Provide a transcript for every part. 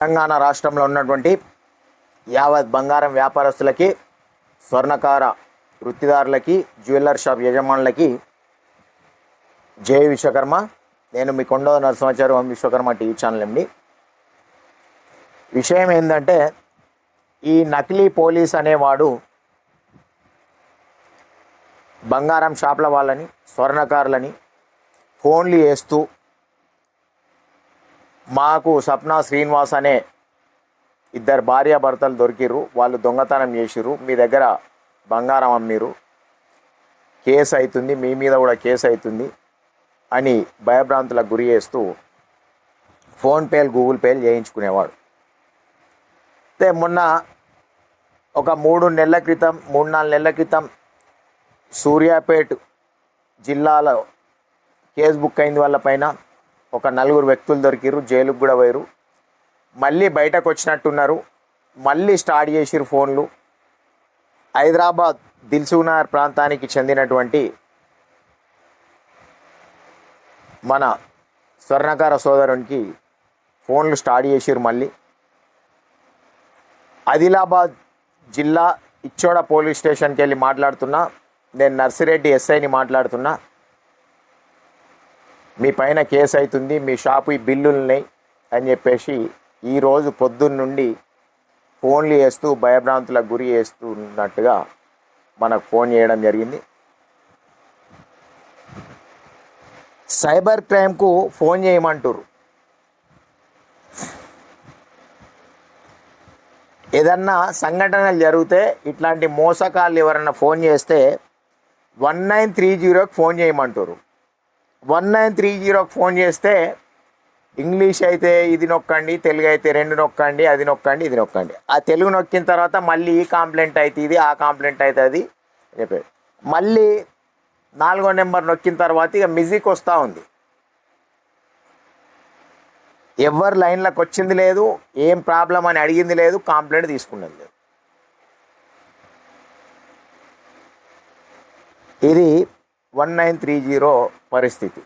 తెలంగాణ రాష్ట్రంలో ఉన్నటువంటి యావత్ బంగారం వ్యాపారస్తులకి స్వర్ణకార వృత్తిదారులకి జ్యువెలర్ షాప్ యజమానులకి జై విశ్వకర్మ. నేను మీ కొండ నరసింహాచారి విశ్వకర్మ టీవీ ఛానల్ అండి విషయం ఏంటంటే ఈ నకిలీ పోలీస్ అనేవాడు బంగారం షాప్ల వాళ్ళని స్వర్ణకారులని ఫోన్లు వేస్తూ మాకు సప్నా శ్రీనివాస్ అనే ఇద్దరు భార్యాభర్తలు దొరికిర్రు. వాళ్ళు దొంగతనం చేసిర్రు. మీ దగ్గర బంగారం అమ్మిరు కేసు అవుతుంది మీ మీద కూడా కేసు అవుతుంది అని భయభ్రాంతులకు గురి చేస్తూ ఫోన్పేలు గూగుల్ పేలు చేయించుకునేవాడు. అయితే మొన్న ఒక మూడు నెలల క్రితం మూడు నాలుగు నెలల క్రితం సూర్యాపేట్ జిల్లాలో కేసు బుక్ అయింది వాళ్ళ పైన. ఒక నలుగురు వ్యక్తులు దొరికిర్రు జైలుకు కూడా పోయారు మళ్ళీ బయటకు వచ్చినట్టున్నారు. మళ్ళీ స్టార్ట్ చేసిరు ఫోన్లు. హైదరాబాద్ దిల్సునార్ ప్రాంతానికి చెందినటువంటి మన స్వర్ణకార సోదరునికి ఫోన్లు స్టార్ట్ చేసిరు మళ్ళీ. ఆదిలాబాద్ జిల్లా ఇచ్చోడ పోలీస్ స్టేషన్కి వెళ్ళి మాట్లాడుతున్నా. నేను నర్సిరెడ్డి ఎస్ఐని మాట్లాడుతున్నా. మీ పైన కేసు అవుతుంది మీ షాపు ఈ బిల్లులు ఉన్నాయి అని చెప్పేసి ఈరోజు పొద్దున్నుండి ఫోన్లు చేస్తూ భయభ్రాంతులకు గురి చేస్తున్నట్టుగా మనకు ఫోన్ చేయడం జరిగింది. సైబర్ క్రైమ్కు ఫోన్ చేయమంటారు ఏదన్నా సంఘటనలు జరిగితే ఇట్లాంటి మోసకాలు ఎవరన్నా ఫోన్ చేస్తే వన్ నైన్ త్రీ జీరోకి ఫోన్ చేయమంటారు వన్ నైన్ త్రీ జీరోకి ఫోన్ చేస్తే ఇంగ్లీష్ అయితే ఇది నొక్కండి తెలుగు అయితే రెండు నొక్కండి అది నొక్కండి ఇది నొక్కండి. ఆ తెలుగు నొక్కిన తర్వాత మళ్ళీ ఈ కాంప్లైంట్ అయితే ఇది ఆ కాంప్లైంట్ అయితే అది చెప్పాడు. మళ్ళీ నాలుగో నెంబర్ నొక్కిన తర్వాత ఇక మ్యూజిక్ వస్తూ ఉంది. ఎవరు లైన్లోకి వచ్చింది లేదు ఏం ప్రాబ్లం అని అడిగింది లేదు కాంప్లైంట్ తీసుకున్నది లేదు. ఇది వన్ నైన్ త్రీ జీరో పరిస్థితి.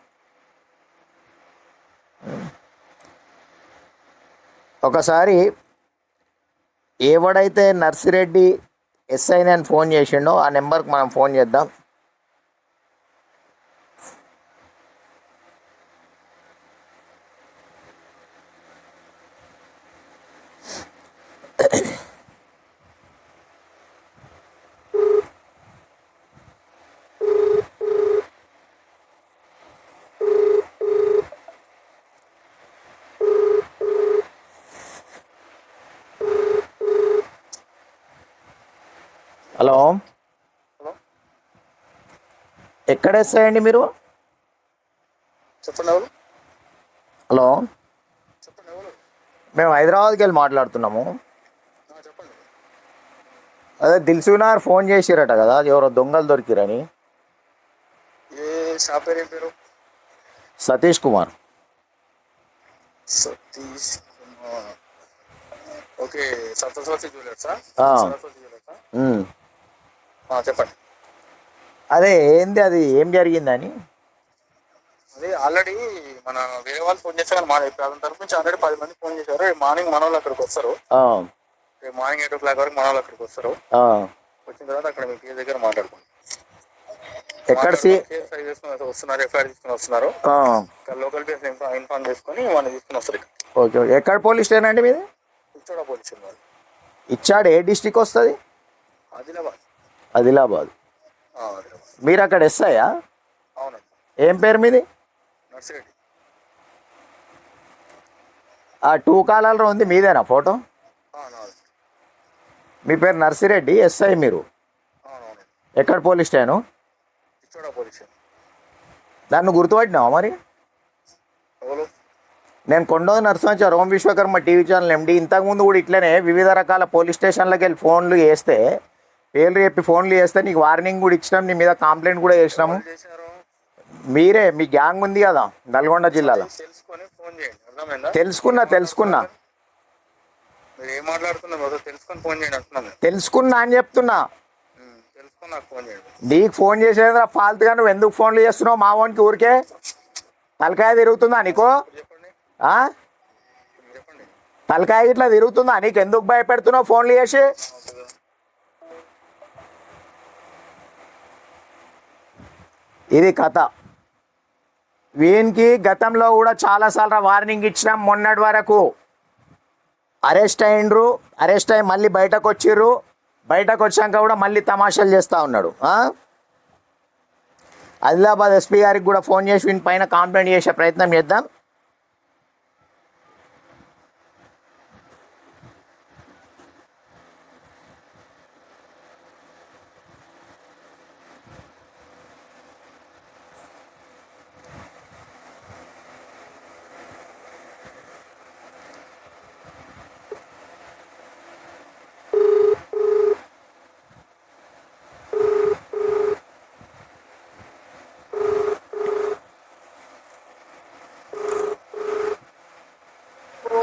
ఒకసారి ఎవడైతే నర్సిరెడ్డి ఎస్ఐ అని ఫోన్ చేసిండో ఆ నెంబర్కి మనం ఫోన్ చేద్దాం. హలో. హలో. ఎక్కడ అండి మీరు? చెప్పండి ఎవరు? హలో. చెప్పండి ఎవరు? మేము హైదరాబాద్కి వెళ్ళి మాట్లాడుతున్నాము. అదే దిల్సునార్ ఫోన్ చేసిరట కదా ఎవరో దొంగలు దొరికిరని. సతీష్ కుమార్. సతీష్ కుమార్. ఓకే సరస్వతి జ్యువెలర్సా. సరస్వతి జ్యువెలర్సా? చెప్పండి. అదే ఏంది అది? ఏం జరిగిందని అదే ఆల్రెడీ మన వేరే వాళ్ళు ఫోన్ చేశారు మా అతని తరపు నుంచి ఆల్రెడీ పది మంది ఫోన్ చేశారు. రేపు మార్నింగ్ మన వాళ్ళు అక్కడికి వస్తారు. రేపు మార్నింగ్ ఎయిట్ ఓ క్లాక్ వరకు మన వాళ్ళు అక్కడికి వస్తారు. వచ్చిన తర్వాత అక్కడ మీ కేసు దగ్గర మాట్లాడుకుంటాం. ఎక్కడ వస్తున్నారు ఎఫ్ఐఆర్ తీసుకుని వస్తున్నారు. లోకల్ బేస్ ఇన్ఫార్మ్ చేసుకొని వాళ్ళని తీసుకుని వస్తారు ఓకే ఓకే. ఎక్కడ పోలీస్ స్టేషన్ అండి మీది? కూర్చోడ పోలీసు వాళ్ళు. ఇచ్చాడు ఏ డిస్టిక్ వస్తుంది? ఆదిలాబాద్. ఆదిలాబాద్. మీరు అక్కడ ఎస్ఐయా ఏం పేరు మీది? ఆ టూ కాలాల్లో ఉంది మీదేనా ఫోటో? మీ పేరు నర్సిరెడ్డి ఎస్ఐ మీరు? ఎక్కడ పోలీస్ పోలీస్ దాన్ని గుర్తుపట్టినావా మరి? నేను Kondodi Narasimhachari Om Vishwakarma TV channel MD ఇంతకుముందు కూడా ఇట్లనే వివిధ రకాల పోలీస్ స్టేషన్లకు వెళ్ళి ఫోన్లు చేస్తే పేర్లు చెప్పి ఫోన్లు చేస్తే నీకు వార్నింగ్ కూడా ఇచ్చినాం నీ మీద కంప్లైంట్ కూడా చేసినాము మీరే మీ గ్యాంగ్ ఉంది కదా నల్గొండ జిల్లాలో. తెలుసుకున్నా తెలుసుకున్నా. తెలుసుకున్నా అని చెప్తున్నా. నాకు ఫోన్ చేసేదిరా ఫాల్తుగా నువ్వు ఎందుకు ఫోన్లు చేస్తున్నావు మా వానికి ఊరికే? తలకాయ తిరుగుతుందా నీకు? తలకాయ ఇట్లా తిరుగుతుందా? నీకు ఎందుకు భయపెడుతున్నావు ఫోన్లు చేసి? ఇది కథ. వీనికి గతంలో కూడా చాలాసార్లు వార్నింగ్ ఇచ్చినాం మొన్నటి వరకు. అరెస్ట్ అయిండ్రు అరెస్ట్ అయ్యి మళ్ళీ బయటకు వచ్చిర్రు బయటకు వచ్చాక కూడా మళ్ళీ తమాషాలు చేస్తూ ఉన్నాడు. ఆదిలాబాద్ ఎస్పీ గారికి కూడా ఫోన్ చేసి వీని పైన కంప్లైంట్ చేసే ప్రయత్నం చేద్దాం.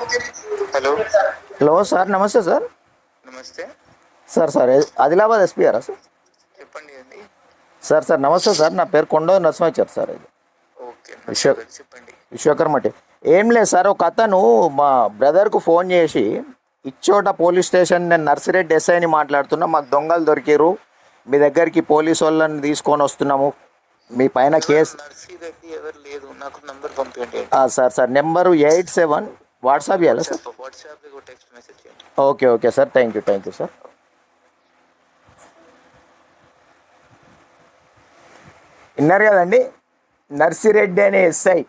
హలో. హలో సార్ నమస్తే సార్. నమస్తే. సార్ సార్ ఆదిలాబాద్ ఎస్పీ గారా సార్? చెప్పండి అండి. సార్ సార్ నమస్తే సార్ నా పేరు కొండ నరసింహాచార్ సార్ ఇది. విశ్వ- చెప్పండి. విశ్వకర్మటి ఏం లేదు సార్ ఒక అతను మా బ్రదర్కు ఫోన్ చేసి ఇచ్చోట పోలీస్ స్టేషన్ నేను నర్సిరెడ్డి ఎస్ఐని మాట్లాడుతున్నా మాకు దొంగలు దొరికిరు మీ దగ్గరికి పోలీస్ వాళ్ళని తీసుకొని వస్తున్నాము మీ పైన case sir sir number eight seven WhatsApp చేయాలా sir okay okay sir thank you thank you sir విన్నారు కదండి? నర్సిరెడ్డి అనే ఎస్ఐ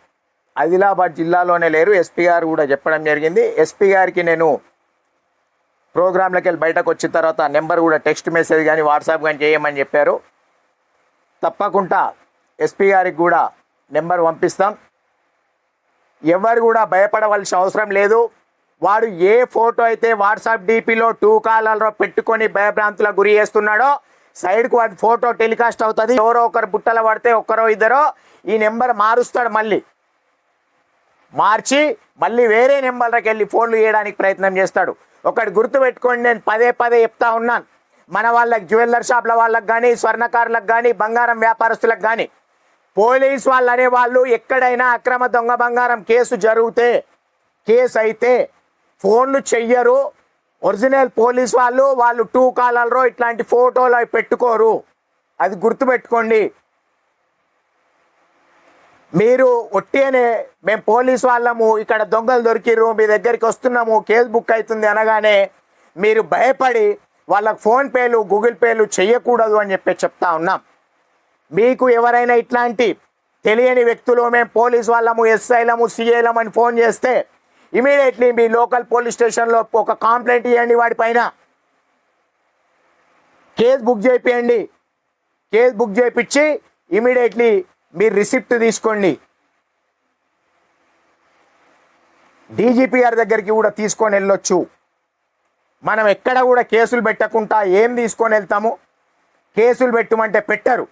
ఆదిలాబాద్ జిల్లాలోనే లేరు. ఎస్పీ గారు కూడా చెప్పడం జరిగింది. ఎస్పీ గారికి నేను ప్రోగ్రాంలోకి వెళ్ళి బయటకు వచ్చిన తర్వాత నెంబర్ కూడా టెక్స్ట్ మెసేజ్ కానీ వాట్సాప్ కానీ చేయమని చెప్పారు. తప్పకుండా ఎస్పీ గారికి కూడా నెంబర్ పంపిస్తాం. ఎవరు కూడా భయపడవలసిన అవసరం లేదు. వాడు ఏ ఫోటో అయితే వాట్సాప్ డీపీలో టూ కాలర్లో పెట్టుకొని భయభ్రాంతులకు గురి చేస్తున్నాడో సైడ్కు వాడి ఫోటో టెలికాస్ట్ అవుతుంది. ఎవరో ఒకరు బుట్టల పడితే ఒక్కరో ఇద్దరో ఈ నెంబర్ మారుస్తాడు మళ్ళీ. మార్చి మళ్ళీ వేరే నెంబర్లకు వెళ్ళి ఫోన్లు చేయడానికి ప్రయత్నం చేస్తాడు. ఒకటి గుర్తు పెట్టుకోండి నేను పదే పదే చెప్తా ఉన్నాను. మన వాళ్ళకి జ్యువెల్లర్ షాప్ల వాళ్ళకి కానీ స్వర్ణకారులకు కానీ బంగారం వ్యాపారస్తులకు కానీ పోలీస్ వాళ్ళు అనే వాళ్ళు ఎక్కడైనా అక్రమ దొంగ బంగారం కేసు జరిగితే కేసు అయితే ఫోన్లు చెయ్యరు. ఒరిజినల్ పోలీస్ వాళ్ళు వాళ్ళు టూ కాలర్లో ఇట్లాంటి ఫోటోలు అవి పెట్టుకోరు. అది గుర్తుపెట్టుకోండి. మీరు ఒట్టేనే మేము పోలీస్ వాళ్ళము ఇక్కడ దొంగలు దొరికిర్రు మీ దగ్గరికి వస్తున్నాము కేసు బుక్ అవుతుంది అనగానే మీరు భయపడి వాళ్ళకి ఫోన్పేలు గూగుల్ పేలు చేయకూడదు అని చెప్పి చెప్తా ఉన్నాం. మీకు ఎవరైనా ఇట్లాంటి తెలియని వ్యక్తులు మేము పోలీస్ వాళ్ళము ఎస్ఐలము సిఐలము అని ఫోన్ చేస్తే ఇమీడియట్లీ మీ లోకల్ పోలీస్ స్టేషన్లో ఒక కంప్లైంట్ ఇవ్వండి వాడి పైన. కేసు బుక్ చేయించండి కేసు బుక్ చేయించి ఇమీడియట్లీ మీరు రిసిప్ట్ తీసుకోండి. డీజీపీ గారి దగ్గరికి కూడా తీసుకొని వెళ్ళొచ్చు. మనం ఎక్కడ కూడా కేసులు పెట్టకుండా ఏం తీసుకొని వెళ్తాము? కేసులు పెట్టమంటే పెట్టరు.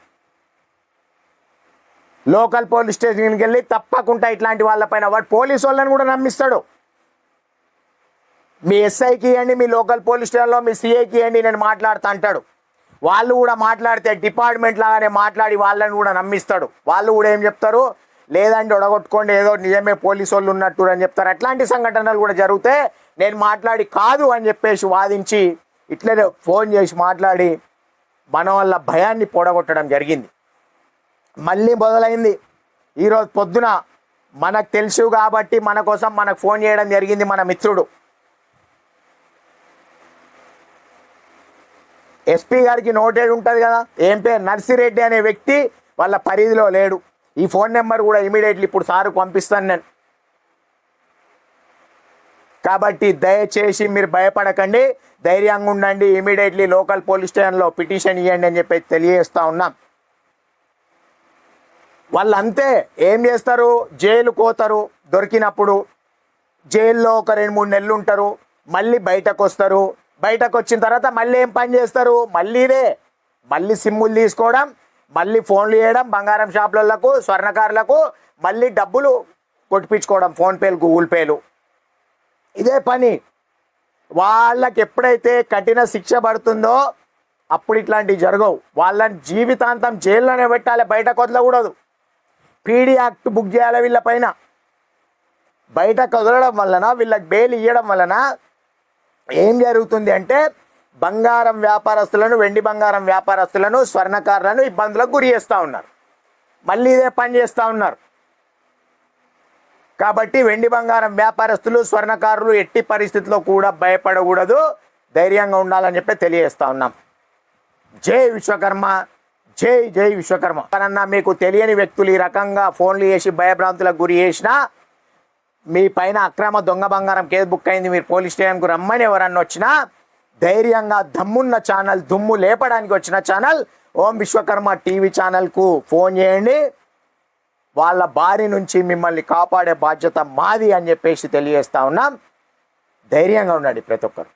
లోకల్ పోలీస్ స్టేషన్కి వెళ్ళి తప్పకుండా ఇట్లాంటి వాళ్ళపైన వాడు పోలీసు వాళ్ళని కూడా నమ్మిస్తాడు. మీ ఎస్ఐకి ఇవ్వండి మీ లోకల్ పోలీస్ స్టేషన్లో మీ సిఐకి ఇవ్వండి నేను మాట్లాడుతా అంటాడు. వాళ్ళు కూడా మాట్లాడితే డిపార్ట్మెంట్ లాగానే మాట్లాడి వాళ్ళని కూడా నమ్మిస్తాడు. వాళ్ళు కూడా ఏం చెప్తారు? లేదండి ఒడగొట్టుకోండి ఏదో నిజమే పోలీసు వాళ్ళు ఉన్నట్టు అని చెప్తారు. అట్లాంటి సంఘటనలు కూడా జరిగితే నేను మాట్లాడి కాదు అని చెప్పేసి వాదించి ఇట్లనే ఫోన్ చేసి మాట్లాడి మన వల్ల భయాన్ని పొడగొట్టడం జరిగింది. మళ్ళీ మొదలైంది. ఈరోజు పొద్దున మనకు తెలుసు కాబట్టి మన కోసం మనకు ఫోన్ చేయడం జరిగింది మన మిత్రుడు. ఎస్పీ గారికి నోటెడ్ ఉంటుంది కదా ఏం పేరు? నర్సిరెడ్డి అనే వ్యక్తి వాళ్ళ పరిధిలో లేడు. ఈ ఫోన్ నెంబర్ కూడా ఇమీడియట్లీ ఇప్పుడు సార్కు పంపిస్తాను నేను. కాబట్టి దయచేసి మీరు భయపడకండి ధైర్యంగా ఉండండి ఇమీడియట్లీ లోకల్ పోలీస్ స్టేషన్లో పిటిషన్ ఇవ్వండి అని చెప్పి తెలియజేస్తా ఉన్నాం. వాళ్ళు అంతే ఏం చేస్తారు? జైలు కోతారు దొరికినప్పుడు. జైల్లో ఒక రెండు మూడు నెలలు ఉంటారు. మళ్ళీ బయటకు వస్తారు బయటకు వచ్చిన తర్వాత మళ్ళీ ఏం పని చేస్తారు? మళ్ళీ ఇదే. మళ్ళీ సిమ్ములు తీసుకోవడం మళ్ళీ ఫోన్లు చేయడం బంగారం షాపులకు స్వర్ణకారులకు మళ్ళీ డబ్బులు కొట్టిపించుకోవడం ఫోన్పేలు గూగుల్ పేలు. ఇదే పని. వాళ్ళకి ఎప్పుడైతే కఠిన శిక్ష పడుతుందో అప్పుడు ఇట్లాంటివి జరగవు. వాళ్ళని జీవితాంతం జైల్లోనే పెట్టాలి బయట కొదలకూడదు. పీడీ యాక్ట్ బుక్ చేయాలి వీళ్ళ పైన. బయట కదలడం వలన వీళ్ళకి బెయిల్ ఇవ్వడం వలన ఏం జరుగుతుంది అంటే బంగారం వ్యాపారస్తులను వెండి బంగారం వ్యాపారస్తులను స్వర్ణకారులను ఇబ్బందులకు గురి చేస్తూ ఉన్నారు. మళ్ళీ ఇదే పని చేస్తూ ఉన్నారు. కాబట్టి వెండి బంగారం వ్యాపారస్తులు స్వర్ణకారులు ఎట్టి పరిస్థితుల్లో కూడా భయపడకూడదు. ధైర్యంగా ఉండాలని చెప్పి తెలియజేస్తూ ఉన్నాం. జై విశ్వకర్మ. జై జై విశ్వకర్మ. అన్నా మీకు తెలియని వ్యక్తులు ఈ రకంగా ఫోన్లు చేసి భయభ్రాంతులకు గురి చేసినా మీ పైన అక్రమ దొంగ బంగారం కేసు బుక్ అయింది మీరు పోలీస్ స్టేషన్కు రమ్మని ఎవరన్నా వచ్చినా ధైర్యంగా దమ్మున్న ఛానల్ దుమ్ము లేపడానికి వచ్చిన ఛానల్ ఓం విశ్వకర్మ టీవీ ఛానల్కు ఫోన్ చేయండి. వాళ్ళ బారి నుంచి మిమ్మల్ని కాపాడే బాధ్యత మాది అని చెప్పేసి తెలియజేస్తా ఉన్నాం. ధైర్యంగా ఉండండి ప్రతి ఒక్కరు.